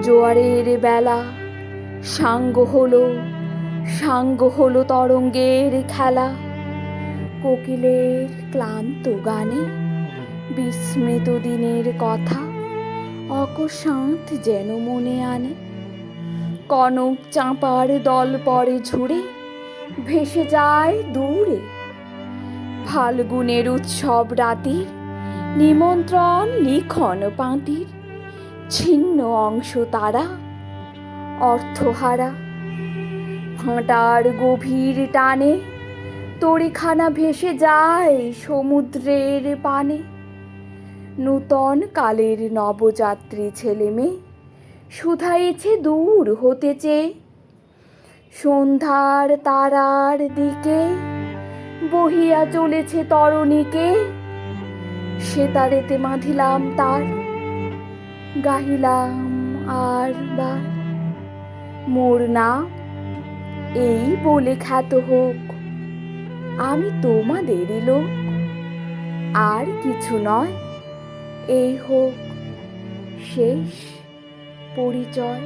জোয়ারের বেলা, সাঙ্গ হলো সাঙ্গ হলো তরঙ্গের খেলা। কোকিলের ক্লান্ত গানে বিস্মৃত দিনের কথা, অকস্মাৎ যেন মনে আনে। কনক চাঁপার দল পরে ঝুড়ে, ভেসে যায় দূরে। ফাল্গুনের উৎসব রাতির নিমন্ত্রণ লিখন পাঁতির। ছিন্ন অংশ তারা, অর্থহারা। ফাঁটার গভীর টানে তরিখানা ভেসে যায় সমুদ্রের পানে। নূতন কালের নবযাত্রী ছেলে মেয়ে শুধাইছে দূর হতে চেয়ে। সন্ধ্যার তারার দিকে বহিয়া চলেছে তরণীকে। সেতারেতে বাঁধিলাম তার গাহিলাম আর বা। মোর না এই বলে খ্যাত হোক, আমি তোমাদেরই লোক। আর কিছু নয়, এই হোক শেষ পরিচয়।